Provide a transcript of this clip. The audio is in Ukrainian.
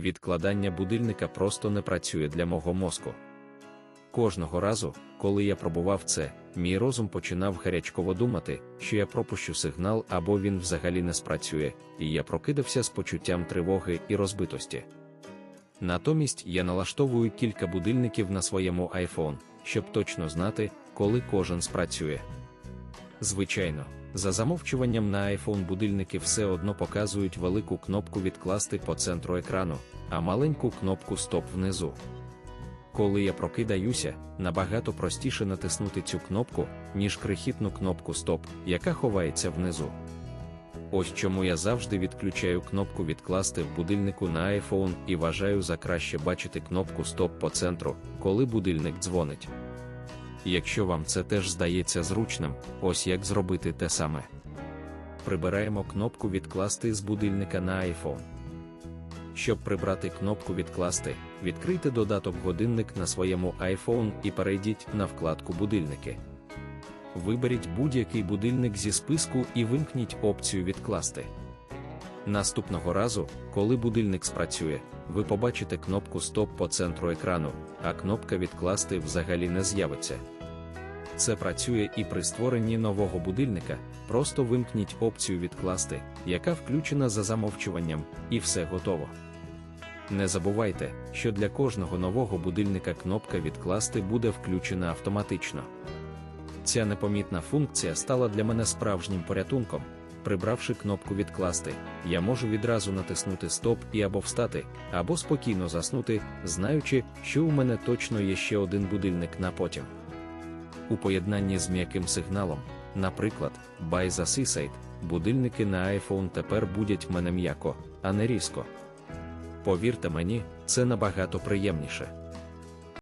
відкладання будильника просто не працює для мого мозку. Кожного разу, коли я пробував це, мій розум починав гарячково думати, що я пропущу сигнал або він взагалі не спрацює, і я прокидався з почуттям тривоги і розбитості. Натомість я налаштовую кілька будильників на своєму iPhone, щоб точно знати, коли кожен спрацює. Звичайно, за замовчуванням на iPhone будильники все одно показують велику кнопку відкласти по центру екрану, а маленьку кнопку Стоп внизу. Коли я прокидаюся, набагато простіше натиснути цю кнопку, ніж крихітну кнопку Стоп, яка ховається внизу. Ось чому я завжди відключаю кнопку відкласти в будильнику на iPhone і вважаю за краще бачити кнопку Стоп по центру, коли будильник дзвонить. Якщо вам це теж здається зручним, ось як зробити те саме. Прибираємо кнопку відкласти з будильника на iPhone. Щоб прибрати кнопку відкласти, відкрийте додаток годинник на своєму iPhone і перейдіть на вкладку Будильники. Виберіть будь-який будильник зі списку і вимкніть опцію відкласти. Наступного разу, коли будильник спрацює, ви побачите кнопку Стоп по центру екрану, а кнопка відкласти взагалі не з'явиться. Це працює і при створенні нового будильника, просто вимкніть опцію відкласти, яка включена за замовчуванням, і все готово. Не забувайте, що для кожного нового будильника кнопка відкласти буде включена автоматично. Ця непомітна функція стала для мене справжнім порятунком. Прибравши кнопку відкласти, я можу відразу натиснути Стоп і або встати, або спокійно заснути, знаючи, що у мене точно є ще один будильник на потім. У поєднанні з м'яким сигналом, наприклад, By the Seaside, будильники на iPhone тепер будять мене м'яко, а не різко. Повірте мені, це набагато приємніше.